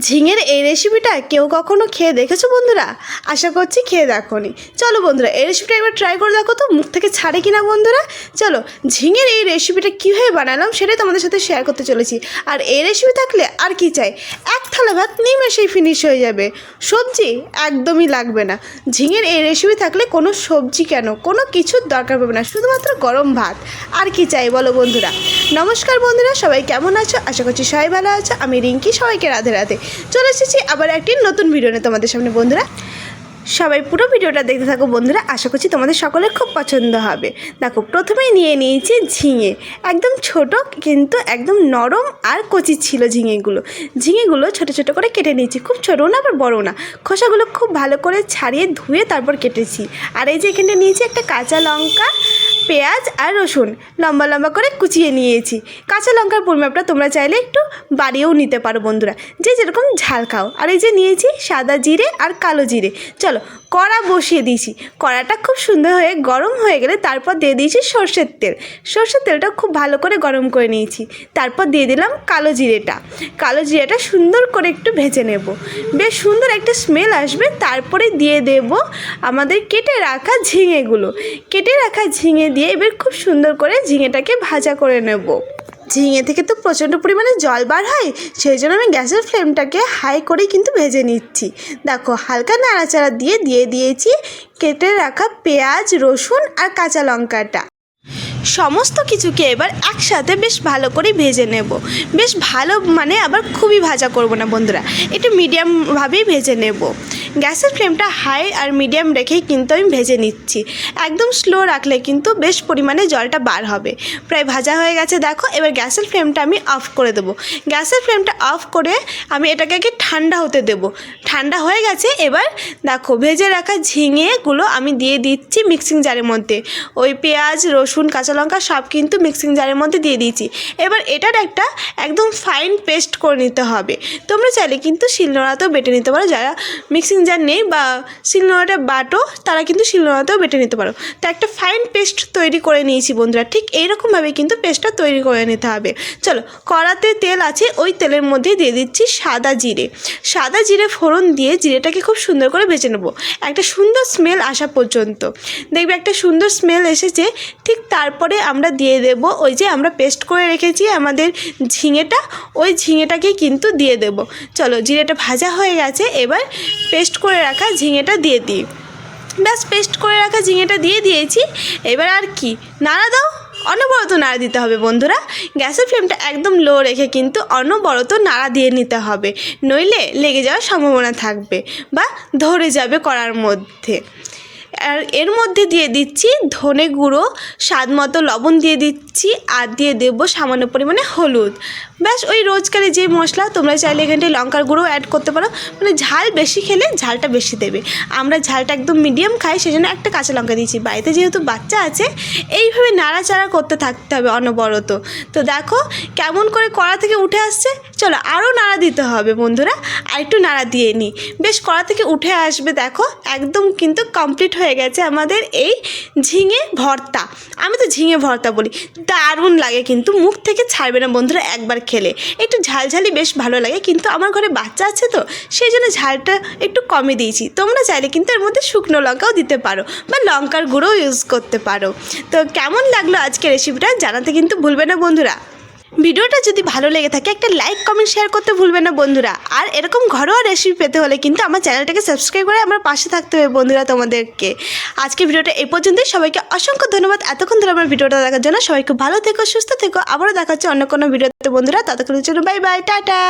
ঝিঙের এই রেসিপিটা কেউ কখনো খেয়ে দেখেছ বন্ধুরা? আশা করছি খেয়ে দেখোনি। চলো বন্ধুরা, এই রেসিপিটা একবার ট্রাই করে দেখো তো, মুখ থেকে ছাড়ে কিনা বন্ধুরা? চলো, ঝিঙের এই রেসিপিটা কীভাবে বানালাম সেটাই তোমাদের সাথে শেয়ার করতে চলেছি। আর এই রেসিপি থাকলে আর কি চাই? এক থালা ভাত নিমেষেই ফিনিশ হয়ে যাবে। সবজি একদমই লাগবে না। ঝিঙের এই রেসিপি থাকলে কোনো সবজি কেন? কোনো কিছুর দরকার পড়বে না। শুধুমাত্র গরম ভাত। আর কি চাই বলো বন্ধুরা? নমস্কার বন্ধুরা, সবাই কেমন আছো? আশা করছি সবাই ভালো আছো। আমি রিঙ্কি, সবাইকে রাধে রাধে। চলে এসেছি আবার একটি নতুন ভিডিও নিয়ে তোমাদের সামনে বন্ধুরা। সবাই পুরো ভিডিওটা দেখতে থাকো বন্ধুরা, আশা করছি তোমাদের সকলের খুব পছন্দ হবে। দেখো, প্রথমেই নিয়ে নিয়েছি ঝিঙে। একদম ছোট, কিন্তু একদম নরম আর কচি ছিল ঝিঙেগুলো। ঝিঙেগুলো ছোট ছোট করে কেটে নিয়েছি। খুব ছোটো না, আবার বড়ো না। খোসাগুলো খুব ভালো করে ছাড়িয়ে ধুয়ে তারপর কেটেছি। আর এই যে এখানে নিয়েছি একটা কাঁচা লঙ্কা পেঁয়াজ আর রসুন লম্বা লম্বা করে কুচিয়ে নিয়েছি। কাঁচা লঙ্কার পরিমাপটা তোমরা চাইলে একটু বাড়িয়েও নিতে পারো বন্ধুরা। যে যেরকম ঝাল খাও। আর এই যে নিয়েছি সাদা জিরে আর কালো জিরে। চলো, কড়া বসিয়ে দিয়েছি। কড়াটা খুব সুন্দর হয়ে গরম হয়ে গেলে তারপর দিয়ে দিয়েছি সর্ষের তেল। সর্ষের তেলটা খুব ভালো করে গরম করে নিয়েছি। তারপর দিয়ে দিলাম কালো জিরেটা। কালো জিরেটা সুন্দর করে একটু ভেজে নেব। বেশ সুন্দর একটা স্মেল আসবে। তারপরে দিয়ে দেব আমাদের কেটে রাখা ঝিঙেগুলো। কেটে রাখা ঝিঙে দিয়ে এবার খুব সুন্দর করে ঝিঙেটাকে ভাজা করে নেব। ঝিঙে থেকে তো প্রচণ্ড পরিমাণে জল বার হয়, সেই জন্য আমি গ্যাসের ফ্লেমটাকে হাই করেই কিন্তু ভেজে নিচ্ছি। দেখো, হালকা নাড়াচাড়া দিয়ে দিয়ে দিয়েছি কেটে রাখা পেঁয়াজ, রসুন আর কাঁচা লঙ্কাটা। সমস্ত কিছুকে এবার একসাথে বেশ ভালো করে ভেজে নেব। বেশ ভালো মানে আবার খুবই ভাজা করব না বন্ধুরা, একটু মিডিয়ামভাবেই ভেজে নেব। গ্যাসের ফ্লেমটা হাই আর মিডিয়াম রেখেই কিন্তু আমি ভেজে নিচ্ছি। একদম স্লো রাখলে কিন্তু বেশ পরিমাণে জলটা বার হবে। প্রায় ভাজা হয়ে গেছে, দেখো। এবার গ্যাসের ফ্লেমটা আমি অফ করে দেবো। গ্যাসের ফ্লেমটা অফ করে আমি এটাকে আগে ঠান্ডা হতে দেবো। ঠান্ডা হয়ে গেছে, এবার দেখো, ভেজে রাখা ঝিঙেগুলো আমি দিয়ে দিচ্ছি মিক্সিং জারের মধ্যে। ওই পেঁয়াজ, রসুন, কাঁচা লঙ্কা সব কিন্তু মিক্সিং জারের মধ্যে দিয়ে দিয়েছি এবার এটার একটা একদম ফাইন পেস্ট করে নিতে হবে। তোমরা চাইলে কিন্তু শিলনোড়াতেও বেটে নিতে পারো। যারা মিক্সিং জার নেই বা শিলনোড়াটা বাটো, তারা কিন্তু শিলনোড়াতেও বেটে নিতে পারো। তো একটা ফাইন পেস্ট তৈরি করে নিয়েছি বন্ধুরা, ঠিক এইরকমভাবে কিন্তু পেস্টটা তৈরি করে নিতে হবে। চলো, কড়াতে তেল আছে, ওই তেলের মধ্যে দিয়ে দিচ্ছি সাদা জিরে। সাদা জিরে ফোড়ন দিয়ে জিরেটাকে খুব সুন্দর করে ভেজে নেব। একটা সুন্দর স্মেল আসা পর্যন্ত। দেখবে একটা সুন্দর স্মেল এসেছে, ঠিক তারপরে আমরা দিয়ে দেব ওই যে আমরা পেস্ট করে রেখেছি আমাদের ঝিঙেটা, ওই ঝিঙেটাকে কিন্তু দিয়ে দেব। চলো, জিরেটা ভাজা হয়ে গেছে, এবার পেস্ট করে রাখা ঝিঙেটা দিয়ে দিই। ব্যাস, পেস্ট করে রাখা ঝিঙেটা দিয়ে দিয়েছি। এবার আর কি? নাড়া দাও। অনবরত নাড়া দিতে হবে বন্ধুরা। গ্যাসের ফ্লেমটা একদম লো রেখে কিন্তু অনবরত নাড়া দিয়ে নিতে হবে। নইলে লেগে যাওয়ার সম্ভাবনা থাকবে বা ধরে যাবে করার মধ্যে। আর এর মধ্যে দিয়ে দিচ্ছি ধনে গুঁড়ো, স্বাদ মতো লবণ দিয়ে দিচ্ছি আর দিয়ে দেবো সামান্য পরিমাণে হলুদ। ব্যাস, ওই রোজকারে যে মশলা, তোমরা চাইলে এখানটায় লঙ্কার গুঁড়ো অ্যাড করতে পারো। মানে ঝাল বেশি খেলে ঝালটা বেশি দেবে। আমরা ঝালটা একদম মিডিয়াম খাই, সেজন্য একটা কাঁচা লঙ্কা দিয়েছি। বাড়িতে যেহেতু বাচ্চা আছে, এইভাবে নাড়াচাড়া করতে থাকতে হবে অনবরত। তো দেখো কেমন করে কড়া থেকে উঠে আসছে। চলো আরও নাড়া দিতে হবে বন্ধুরা। আর একটু নাড়া দিয়ে নিই। বেশ, কড়া থেকে উঠে আসবে, দেখো, একদম কিন্তু কমপ্লিট হয়ে গেছে আমাদের এই ঝিঙে ভর্তা। আমি তো ঝিঙে ভর্তা বলি। দারুণ লাগে কিন্তু, মুখ থেকে ছাড়বে না বন্ধুরা একবার খেলে। একটু ঝালঝালি বেশ ভালো লাগে কিন্তু আমার ঘরে বাচ্চা আছে তো, সেই জন্য ঝালটা একটু কমে দিয়েছি। তোমরা চাইলে কিন্তু এর মধ্যে শুকনো লঙ্কাও দিতে পারো বা লঙ্কার গুঁড়োও ইউজ করতে পারো। তো কেমন লাগল আজকে রেসিপিটা জানাতে কিন্তু ভুলবে না বন্ধুরা। ভিডিওটা যদি ভালো লেগে থাকে, একটা লাইক কমেন্ট শেয়ার করতে ভুলবেন না বন্ধুরা। আর এরকম ঘরোয়া রেসিপি পেতে হলে কিন্তু আমার চ্যানেলটাকে সাবস্ক্রাইব করে আমার পাশে থাকতে হবে বন্ধুরা তোমাদেরকে। আজকে ভিডিওটা এই পর্যন্তই। সবাইকে অসংখ্য ধন্যবাদ। এতক্ষণ ধরে আমার ভিডিওটা দেখার জন্য সবাইকে ভালো থেকো, সুস্থ থেকো। আবারও দেখাচ্ছে অন্য কোনো ভিডিওতে বন্ধুরা। ততক্ষণের জন্য বাই বাই টাটা।